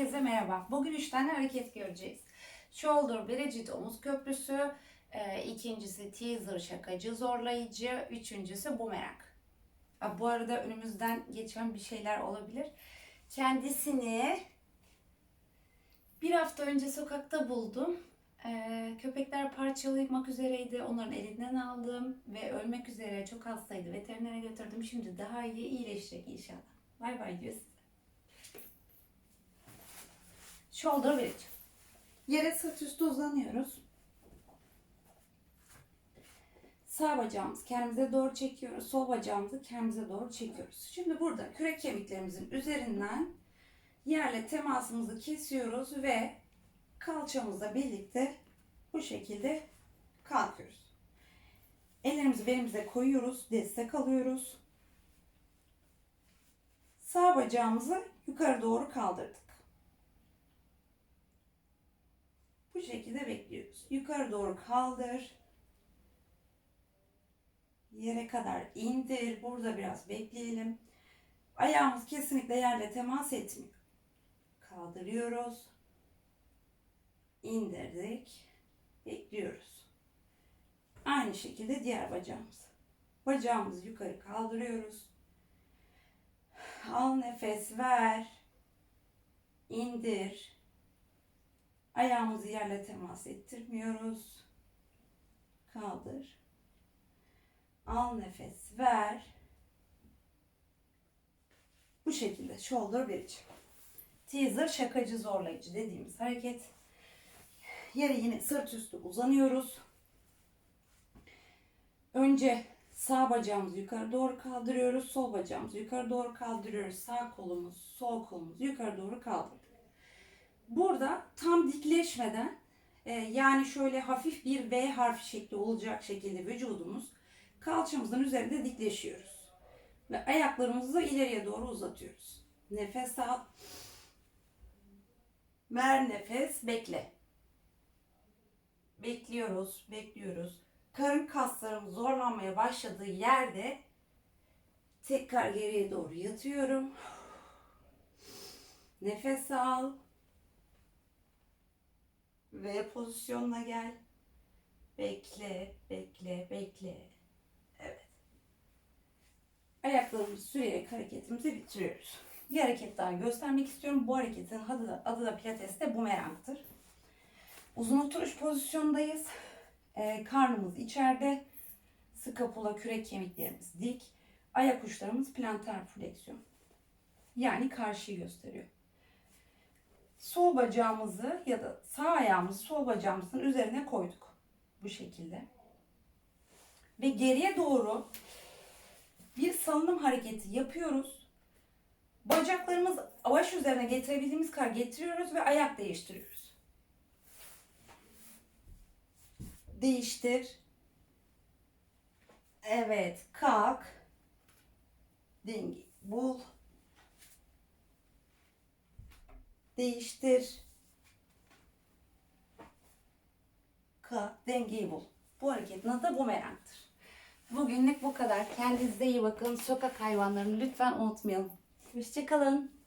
Herkese merhaba. Bugün 3 tane hareket göreceğiz. Shoulder, Bridget omuz köprüsü, e, ikincisi teaser şakacı zorlayıcı, üçüncüsü boomerang. Ha, Bu arada önümüzden geçen bir şeyler olabilir. Kendisini bir hafta önce sokakta buldum. E, köpekler parçalaymak üzereydi. Onların elinden aldım ve ölmek üzere çok hastaydı. Veterinere götürdüm. Şimdi daha iyi iyileşecek inşallah. Bay bay diyoruz. Shoulder bridge. Yere sırt üstü uzanıyoruz. Sağ bacağımızı kendimize doğru çekiyoruz. Sol bacağımızı kendimize doğru çekiyoruz. Şimdi burada kürek kemiklerimizin üzerinden yerle temasımızı kesiyoruz ve kalçamızla birlikte bu şekilde kalkıyoruz. Ellerimizi belimize koyuyoruz. Destek alıyoruz. Sağ bacağımızı yukarı doğru kaldırdık. Bu şekilde bekliyoruz. Yukarı doğru kaldır. Yere kadar indir. Burada biraz bekleyelim. Ayağımız kesinlikle yerle temas etmiyor. Kaldırıyoruz. İndirdik. Bekliyoruz. Aynı şekilde diğer bacağımız. Bacağımızı yukarı kaldırıyoruz. Al nefes ver. İndir. Ayağımızı yerle temas ettirmiyoruz. Kaldır. Al nefes ver. Bu şekilde shoulder bridge. Teaser şakacı zorlayıcı dediğimiz hareket. Yere yine sırt üstü uzanıyoruz. Önce sağ bacağımızı yukarı doğru kaldırıyoruz. Sol bacağımızı yukarı doğru kaldırıyoruz. Sağ kolumuz, sol kolumuz yukarı doğru kaldırdık. Burada tam dikleşmeden e, yani şöyle hafif bir V harfi şekli olacak şekilde vücudumuz kalçamızın üzerinde dikleşiyoruz. Ve ayaklarımızı da ileriye doğru uzatıyoruz. Nefes al. Ver nefes, bekle. Bekliyoruz, bekliyoruz. Karın kaslarım zorlanmaya başladığı yerde tekrar geriye doğru yatıyorum. Nefes al. Ve pozisyonuna gel. Bekle, bekle, bekle. Evet. Ayaklarımızı sürerek hareketimizi bitiriyoruz. Bir hareket daha göstermek istiyorum. Bu hareketin adı da, adı da pilateste bumerangtır. Uzun oturuş pozisyondayız. Ee, karnımız içeride. Skapula kürek kemiklerimiz dik. Ayak uçlarımız plantar fleksiyon. Yani karşıyı gösteriyor sol bacağımızı ya da sağ ayağımızı sol bacağımızın üzerine koyduk. Bu şekilde. Ve geriye doğru bir salınım hareketi yapıyoruz. Bacaklarımız baş üzerine getirebildiğimiz kadar getiriyoruz ve ayak değiştiriyoruz. Değiştir. Evet, kalk. Denge bul. Değiştir. Kalk, dengeyi bul. Bu hareketin adı bumerangtır. Bugünlük bu kadar. Kendinize iyi bakın. Sokak hayvanlarını lütfen unutmayalım. Hoşçakalın.